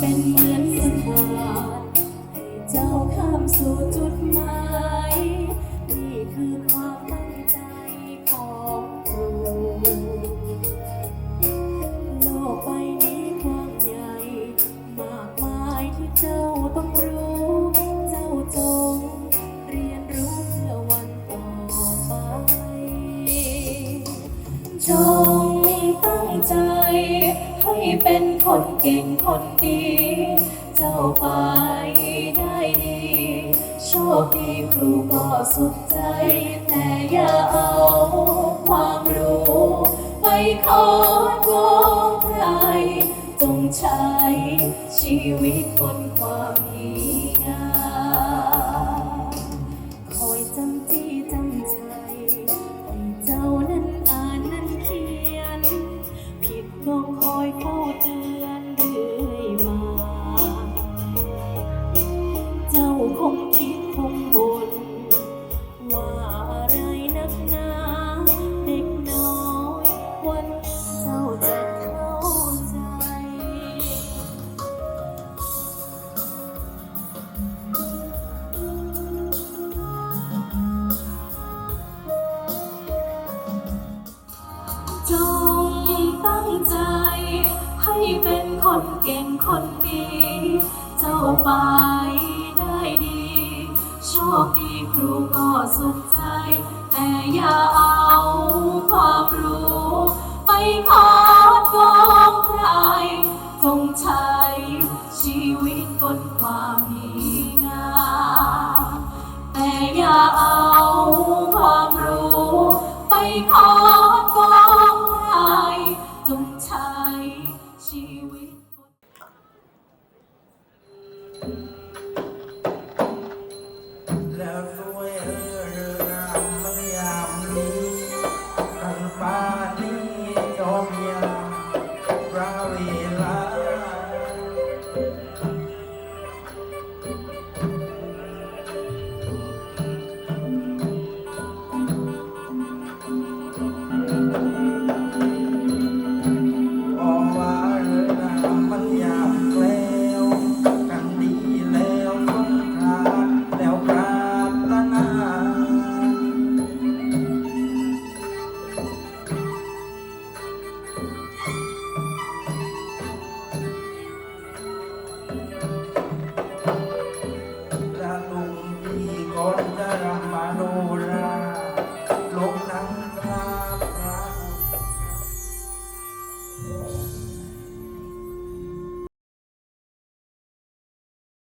เป็นเหมือนสะพานให้เจ้าข้ามสู่จุดหมายนี่คือความตั้งใจของครูโลกใบนี้กว้างใหญ่ มากมายที่เจ้าต้องรู้ เจ้าจงเรียนรู้เพื่อวันต่อไปจง เป็นคนเก่งคนดี เจ้าไปได้ดี โชคดีครูก็สุขใจ แต่อย่าเอาความรู้ ไปขอโกงใคร จงใช้ชีวิตบนความดีงาม คงคิดคงบ่นว่าอะไรนักหนาเด็กน้อยวันหนึ่งเจ้าจะเข้าใจ จงตั้งใจ ให้เป็นคนเก่งคนดี เจ้าไป ได้ดี โชคดีครูก็สุขใจ แต่อย่าเอาความรู้ไปขอโกงใคร จงใช้ชีวิตบนความดีงามแต่อย่าเอาความรู้ไปขอโกงใคร จงใช้ชีวิตแล้ Lord.